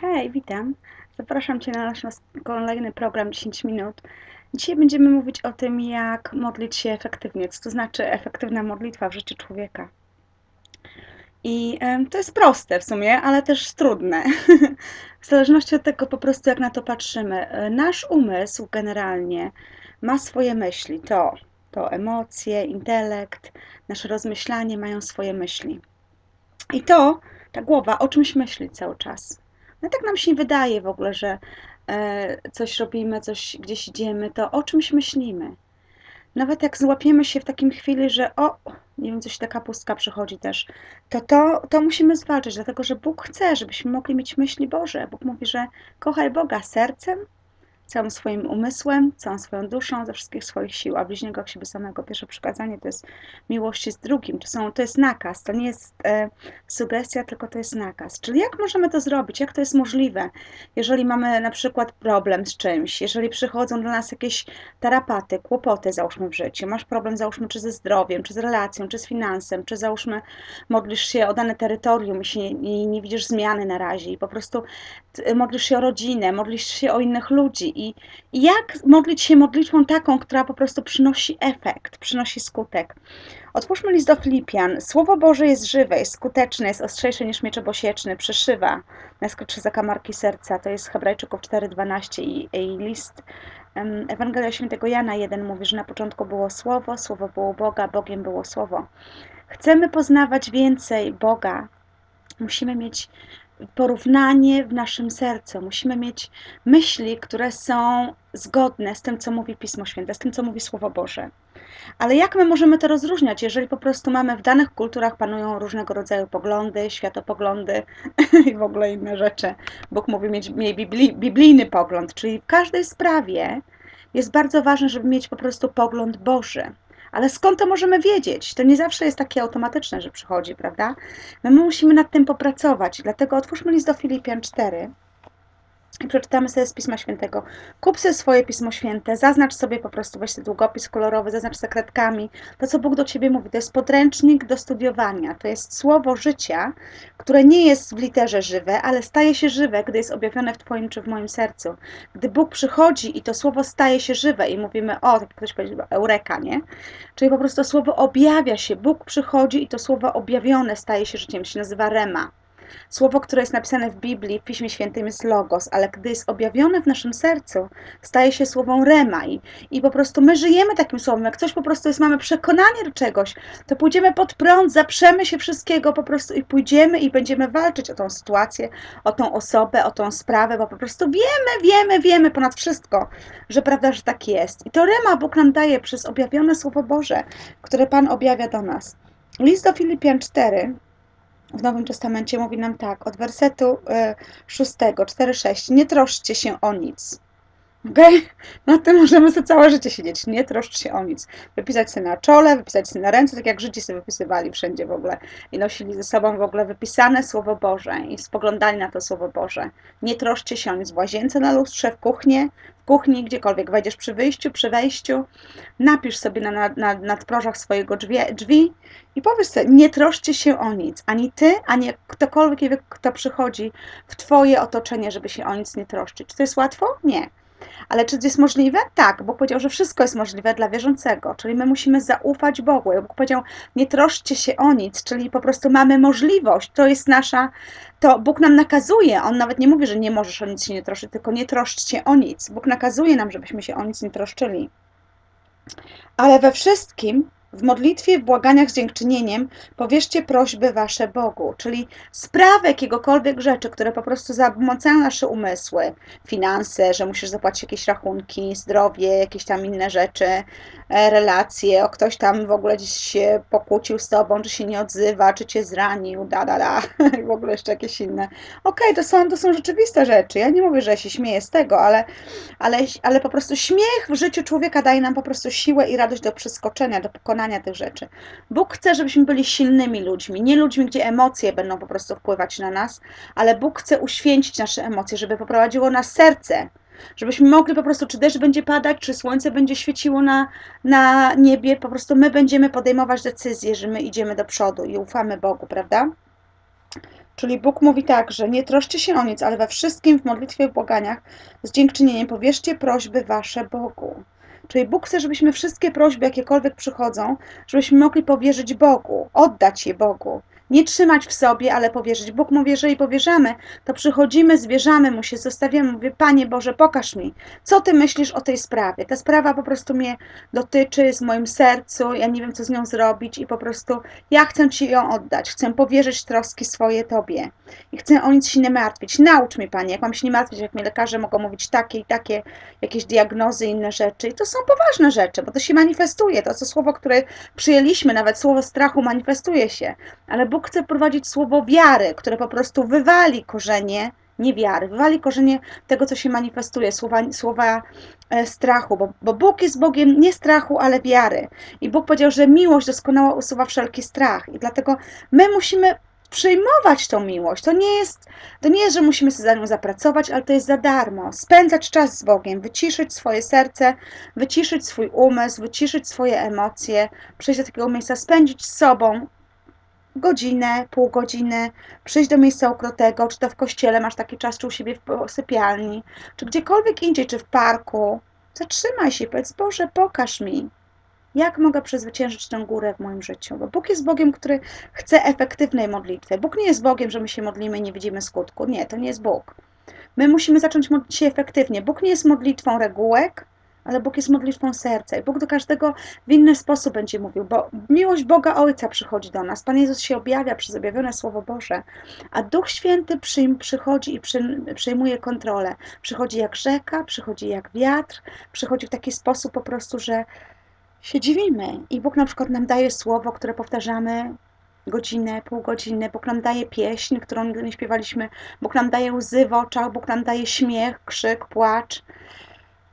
Hej, witam. Zapraszam Cię na nasz nas- kolejny program 10 minut. Dzisiaj będziemy mówić o tym, jak modlić się efektywnie, co to znaczy efektywna modlitwa w życiu człowieka. I to jest proste w sumie, ale też trudne. W zależności od tego po prostu, jak na to patrzymy. E, Nasz umysł generalnie ma swoje myśli. To, to emocje, intelekt, nasze rozmyślanie mają swoje myśli. I to, ta głowa, o czymś myśli cały czas. No tak nam się wydaje w ogóle, że e, coś robimy, coś gdzieś idziemy, to o czymś myślimy. Nawet jak złapiemy się w takim chwili, że o, nie wiem, coś taka pustka przychodzi też, to, to to musimy zwalczyć, dlatego że Bóg chce, żebyśmy mogli mieć myśli Boże. Bóg mówi, że kochaj Boga sercem, całym swoim umysłem, całą swoją duszą, ze wszystkich swoich sił, a bliźniego jak siebie samego. Pierwsze przykazanie to jest miłości z drugim, to, są, to jest nakaz, to nie jest e, sugestia, tylko to jest nakaz. Czyli jak możemy to zrobić, jak to jest możliwe, jeżeli mamy na przykład problem z czymś, jeżeli przychodzą do nas jakieś tarapaty, kłopoty załóżmy w życiu, masz problem załóżmy czy ze zdrowiem, czy z relacją, czy z finansem, czy załóżmy modlisz się o dane terytorium i się nie, nie, widzisz zmiany na razie i po prostu modlisz się o rodzinę, modlisz się o innych ludzi i, jak modlić się modlitwą taką, która po prostu przynosi efekt, przynosi skutek. Otwórzmy list do Filipian. Słowo Boże jest żywe, jest skuteczne, jest ostrzejsze niż miecz obosieczny, przeszywa najskrytsze zakamarki serca. To jest Hebrajczyków 4,12 i, i list Ewangelia Świętego Jana 1 mówi, że na początku było Słowo, Słowo było Boga, Bogiem było Słowo. Chcemy poznawać więcej Boga, musimy mieć porównanie w naszym sercu. Musimy mieć myśli, które są zgodne z tym, co mówi Pismo Święte, z tym, co mówi Słowo Boże. Ale jak my możemy to rozróżniać, jeżeli po prostu mamy w danych kulturach panują różnego rodzaju poglądy, światopoglądy i w ogóle inne rzeczy? Bóg mówi mieć, miej bibli, biblijny pogląd, czyli w każdej sprawie jest bardzo ważne, żeby mieć po prostu pogląd Boży. Ale skąd to możemy wiedzieć? To nie zawsze jest takie automatyczne, że przychodzi, prawda? No my musimy nad tym popracować. Dlatego otwórzmy list do Filipian 4 i przeczytamy sobie z Pisma Świętego. Kup sobie swoje Pismo Święte, zaznacz sobie po prostu, weź sobie długopis kolorowy, zaznacz sekretkami. To, co Bóg do Ciebie mówi, to jest podręcznik do studiowania. To jest słowo życia, które nie jest w literze żywe, ale staje się żywe, gdy jest objawione w Twoim czy w moim sercu. Gdy Bóg przychodzi i to słowo staje się żywe i mówimy, o, tak ktoś powiedział, eureka, nie? Czyli po prostu słowo objawia się, Bóg przychodzi i to słowo objawione staje się życiem, się nazywa rema. Słowo, które jest napisane w Biblii, w Piśmie Świętym jest logos, ale gdy jest objawione w naszym sercu, staje się słową rema i, i po prostu my żyjemy takim słowem. Jak coś po prostu jest, mamy przekonanie do czegoś, to pójdziemy pod prąd, zaprzemy się wszystkiego po prostu i pójdziemy i będziemy walczyć o tą sytuację, o tą osobę, o tą sprawę, bo po prostu wiemy, wiemy, wiemy ponad wszystko, że prawda, że tak jest. I to rema Bóg nam daje przez objawione Słowo Boże, które Pan objawia do nas. List do Filipian 4, w Nowym Testamencie mówi nam tak, od wersetu e, 6, 4-6, nie troszczcie się o nic. Okej? Na tym możemy sobie całe życie siedzieć. Nie troszcz się o nic. Wypisać sobie na czole, wypisać sobie na ręce, tak jak Żydzi sobie wypisywali wszędzie w ogóle. I nosili ze sobą w ogóle wypisane Słowo Boże i spoglądali na to Słowo Boże. Nie troszczcie się o nic w łazience, na lustrze, w kuchni, w kuchni, gdziekolwiek wejdziesz przy wyjściu, przy wejściu. Napisz sobie na, na, na nadprożach swojego drzwi, drzwi i powiedz sobie, nie troszcie się o nic. Ani ty, ani ktokolwiek, kto przychodzi w twoje otoczenie, żeby się o nic nie troszczyć. Czy to jest łatwo? Nie. Ale czy jest możliwe? Tak. Bóg powiedział, że wszystko jest możliwe dla wierzącego, czyli my musimy zaufać Bogu. Bóg powiedział, nie troszczcie się o nic, czyli po prostu mamy możliwość, to jest nasza, to Bóg nam nakazuje, On nawet nie mówi, że nie możesz o nic się nie troszczyć, tylko nie troszczcie o nic. Bóg nakazuje nam, żebyśmy się o nic nie troszczyli. Ale we wszystkim, w modlitwie, w błaganiach z dziękczynieniem, powierzcie prośby wasze Bogu, czyli sprawy jakiegokolwiek rzeczy, które po prostu zamącają nasze umysły, finanse, że musisz zapłacić jakieś rachunki, zdrowie, jakieś tam inne rzeczy, e, relacje, o ktoś tam w ogóle gdzieś się pokłócił z tobą, czy się nie odzywa, czy cię zranił, da, da, da, i w ogóle jeszcze jakieś inne. Okej, to, są, to są rzeczywiste rzeczy, ja nie mówię, że się śmieję z tego, ale, ale, ale po prostu śmiech w życiu człowieka daje nam po prostu siłę i radość do przeskoczenia, do pokonania tych rzeczy. Bóg chce, żebyśmy byli silnymi ludźmi, nie ludźmi, gdzie emocje będą po prostu wpływać na nas, ale Bóg chce uświęcić nasze emocje, żeby poprowadziło nas serce, żebyśmy mogli po prostu, czy deszcz będzie padać, czy słońce będzie świeciło na, na niebie, po prostu my będziemy podejmować decyzje, że my idziemy do przodu i ufamy Bogu, prawda? Czyli Bóg mówi tak, że nie troszcie się o nic, ale we wszystkim w modlitwie i błaganiach z dziękczynieniem powierzcie prośby wasze Bogu. Czyli Bóg chce, żebyśmy wszystkie prośby, jakiekolwiek przychodzą, żebyśmy mogli powierzyć Bogu, oddać je Bogu. Nie trzymać w sobie, ale powierzyć. Bóg mówi, jeżeli powierzamy, to przychodzimy, zwierzamy Mu się, zostawiamy. Mówię, Panie Boże, pokaż mi, co Ty myślisz o tej sprawie. Ta sprawa po prostu mnie dotyczy, jest w moim sercu, ja nie wiem, co z nią zrobić i po prostu ja chcę Ci ją oddać. Chcę powierzyć troski swoje Tobie i chcę o nic się nie martwić. Naucz mi, Panie, jak mam się nie martwić, jak mi lekarze mogą mówić takie i takie jakieś diagnozy, inne rzeczy. I to są poważne rzeczy, bo to się manifestuje. To, co słowo, które przyjęliśmy, nawet słowo strachu manifestuje się. Ale Bóg chce wprowadzić słowo wiary, które po prostu wywali korzenie niewiary, wywali korzenie tego, co się manifestuje, słowa, słowa e, strachu, bo, bo Bóg jest Bogiem nie strachu, ale wiary. I Bóg powiedział, że miłość doskonała usuwa wszelki strach. I dlatego my musimy przyjmować tą miłość. To nie jest, to nie jest, że musimy sobie za nią zapracować, ale to jest za darmo. Spędzać czas z Bogiem, wyciszyć swoje serce, wyciszyć swój umysł, wyciszyć swoje emocje, przejść do takiego miejsca, spędzić z sobą godzinę, pół godziny, przyjść do miejsca ukrotego, czy to w kościele masz taki czas, czy u siebie w sypialni, czy gdziekolwiek indziej, czy w parku. Zatrzymaj się, powiedz, Boże, pokaż mi, jak mogę przezwyciężyć tę górę w moim życiu? Bo Bóg jest Bogiem, który chce efektywnej modlitwy. Bóg nie jest Bogiem, że my się modlimy i nie widzimy skutku. Nie, to nie jest Bóg. My musimy zacząć modlić się efektywnie. Bóg nie jest modlitwą regułek, ale Bóg jest modlitwą serca i Bóg do każdego w inny sposób będzie mówił, bo miłość Boga Ojca przychodzi do nas. Pan Jezus się objawia przez objawione Słowo Boże, a Duch Święty przychodzi i przejmuje kontrolę. Przychodzi jak rzeka, przychodzi jak wiatr, przychodzi w taki sposób po prostu, że się dziwimy. I Bóg na przykład nam daje słowo, które powtarzamy godzinę, pół godziny. Bóg nam daje pieśń, którą nie śpiewaliśmy. Bóg nam daje łzy w oczach, Bóg nam daje śmiech, krzyk, płacz.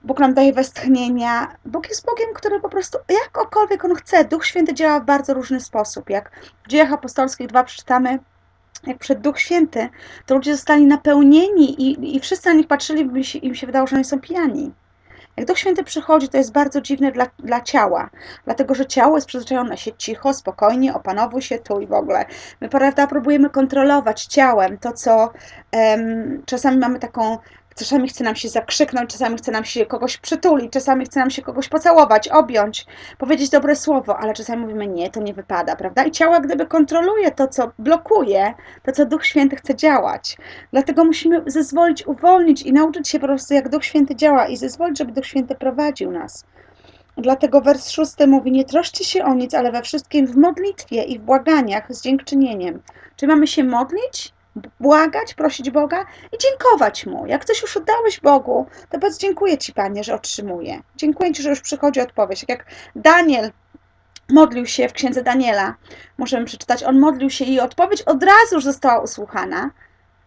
Bóg nam daje westchnienia. Bóg jest Bogiem, który po prostu jakokolwiek On chce. Duch Święty działa w bardzo różny sposób. Jak w dziejach apostolskich dwa przeczytamy, jak przed Duch Święty, to ludzie zostali napełnieni i, i wszyscy na nich patrzyli, by się, im się wydało, że oni są pijani. Jak Duch Święty przychodzi, to jest bardzo dziwne dla, dla ciała, dlatego że ciało jest przyzwyczajone się cicho, spokojnie, opanowuj się tu i w ogóle. My, prawda, próbujemy kontrolować ciałem to, co um, czasami mamy taką Czasami chce nam się zakrzyknąć, czasami chce nam się kogoś przytulić, czasami chce nam się kogoś pocałować, objąć, powiedzieć dobre słowo, ale czasami mówimy nie, to nie wypada, prawda? I ciało gdyby kontroluje to, co blokuje, to, co Duch Święty chce działać. Dlatego musimy zezwolić, uwolnić i nauczyć się po prostu, jak Duch Święty działa i zezwolić, żeby Duch Święty prowadził nas. Dlatego wers szósty mówi, nie troszcie się o nic, ale we wszystkim w modlitwie i w błaganiach z dziękczynieniem. Czy mamy się modlić? Błagać, prosić Boga i dziękować Mu. Jak coś już oddałeś Bogu, to powiedz dziękuję Ci, Panie, że otrzymuję. Dziękuję Ci, że już przychodzi odpowiedź. Tak jak Daniel modlił się w księdze Daniela, możemy przeczytać, on modlił się i odpowiedź od razu już została usłuchana,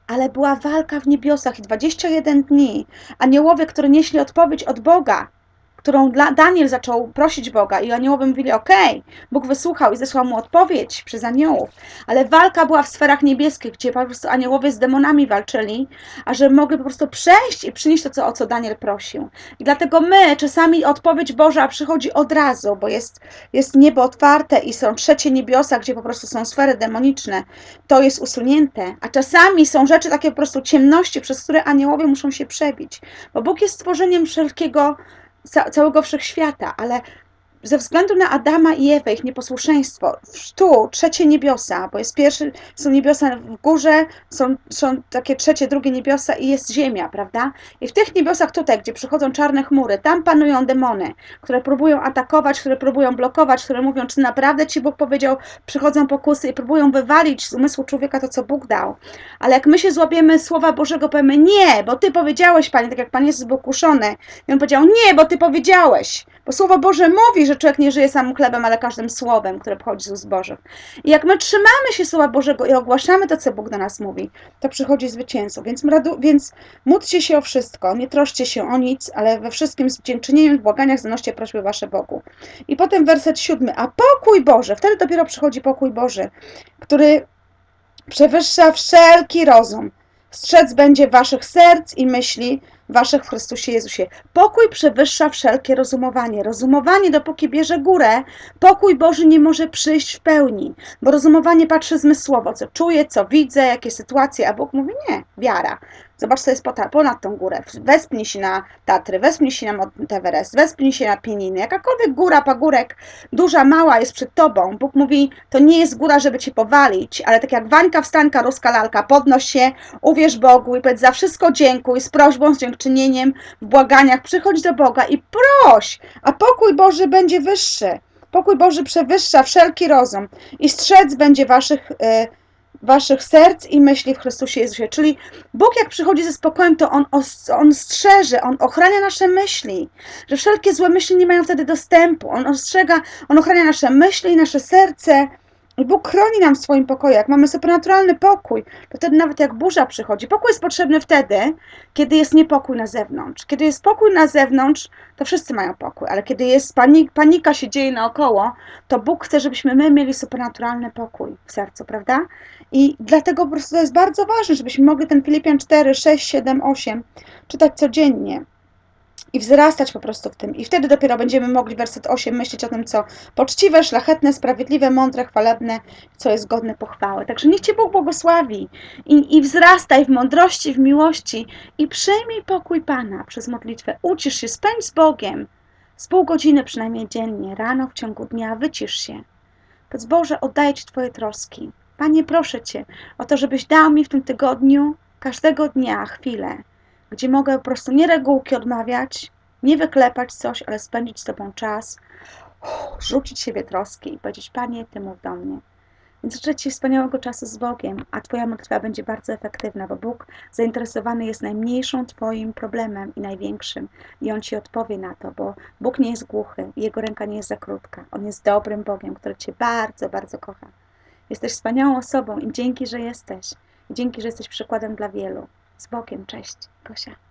ale była walka w niebiosach i 21 dni. Aniołowie, które nieśli odpowiedź od Boga, którą Daniel zaczął prosić Boga i aniołowie mówili, okej, okay, Bóg wysłuchał i zesłał mu odpowiedź przez aniołów, ale walka była w sferach niebieskich, gdzie po prostu aniołowie z demonami walczyli, a że mogli po prostu przejść i przynieść to, co, o co Daniel prosił. I dlatego my, czasami odpowiedź Boża przychodzi od razu, bo jest, jest niebo otwarte i są trzecie niebiosa, gdzie po prostu są sfery demoniczne, to jest usunięte, a czasami są rzeczy takie po prostu ciemności, przez które aniołowie muszą się przebić, bo Bóg jest stworzeniem wszelkiego całego wszechświata, ale ze względu na Adama i Ewę, ich nieposłuszeństwo, tu trzecie niebiosa, bo jest pierwszy, są niebiosa w górze, są, są takie trzecie, drugie niebiosa i jest ziemia, prawda? I w tych niebiosach tutaj, gdzie przychodzą czarne chmury, tam panują demony, które próbują atakować, które próbują blokować, które mówią, czy naprawdę Ci Bóg powiedział, przychodzą pokusy i próbują wywalić z umysłu człowieka to, co Bóg dał. Ale jak my się złapiemy Słowa Bożego, powiemy, nie, bo Ty powiedziałeś, Panie, tak jak Pan Jezus był kuszony. I On powiedział, nie, bo Ty powiedziałeś. Bo Słowo Boże mówi, że człowiek nie żyje samym chlebem, ale każdym słowem, które pochodzi z ust Bożych. I jak my trzymamy się Słowa Bożego i ogłaszamy to, co Bóg do nas mówi, to przychodzi zwycięstwo. Więc, więc módlcie się o wszystko, nie troszcie się o nic, ale we wszystkim z dziękczynieniem, w błaganiach zanoście prośby wasze Bogu. I potem werset siódmy. A pokój Boży, wtedy dopiero przychodzi pokój Boży, który przewyższa wszelki rozum. Strzec będzie waszych serc i myśli waszych w Chrystusie Jezusie. Pokój przewyższa wszelkie rozumowanie. Rozumowanie, dopóki bierze górę, pokój Boży nie może przyjść w pełni, bo rozumowanie patrzy zmysłowo, co czuję, co widzę, jakie sytuacje, a Bóg mówi nie, wiara. Zobacz, co jest ponad tą górę. Wespnij się na Tatry, wespnij się na Mount Everest, wespnij się na Pieniny. Jakakolwiek góra, pagórek, duża, mała jest przed tobą. Bóg mówi, to nie jest góra, żeby cię powalić, ale tak jak Wańka, wstanka, ruska lalka, podnoś się, uwierz Bogu i powiedz za wszystko dziękuj, z prośbą, z dziękczynieniem, w błaganiach, przychodź do Boga i proś, a pokój Boży będzie wyższy. Pokój Boży przewyższa wszelki rozum i strzec będzie waszych... Yy, waszych serc i myśli w Chrystusie Jezusie. Czyli Bóg jak przychodzi ze spokojem, to On, on strzeże, On ochrania nasze myśli, że wszelkie złe myśli nie mają wtedy dostępu. On ostrzega, On ochrania nasze myśli, nasze serce, i Bóg chroni nam w swoim pokoju. Jak mamy supernaturalny pokój, to wtedy nawet jak burza przychodzi. Pokój jest potrzebny wtedy, kiedy jest niepokój na zewnątrz. Kiedy jest pokój na zewnątrz, to wszyscy mają pokój, ale kiedy jest panik, panika się dzieje naokoło, to Bóg chce, żebyśmy my mieli supernaturalny pokój w sercu, prawda? I dlatego po prostu to jest bardzo ważne, żebyśmy mogli ten Filipian 4, 6, 7, 8 czytać codziennie i wzrastać po prostu w tym. I wtedy dopiero będziemy mogli, werset 8, myśleć o tym, co poczciwe, szlachetne, sprawiedliwe, mądre, chwalebne, co jest godne pochwały. Także niech Cię Bóg błogosławi i, i wzrastaj w mądrości, w miłości i przyjmij pokój Pana przez modlitwę. Ucisz się, spędź z Bogiem z pół godziny przynajmniej dziennie, rano, w ciągu dnia, wycisz się. Powiedz Boże, oddaję Ci Twoje troski. Panie, proszę Cię o to, żebyś dał mi w tym tygodniu każdego dnia chwilę, gdzie mogę po prostu nie regułki odmawiać, nie wyklepać coś, ale spędzić z Tobą czas, rzucić siebie troski i powiedzieć, Panie, Ty mów do mnie. Więc życzę Ci wspaniałego czasu z Bogiem, a Twoja modlitwa będzie bardzo efektywna, bo Bóg zainteresowany jest najmniejszą Twoim problemem i największym i On Ci odpowie na to, bo Bóg nie jest głuchy i Jego ręka nie jest za krótka. On jest dobrym Bogiem, który Cię bardzo, bardzo kocha. Jesteś wspaniałą osobą i dzięki, że jesteś. Dzięki, że jesteś przykładem dla wielu. Z Bogiem, cześć, Gosia.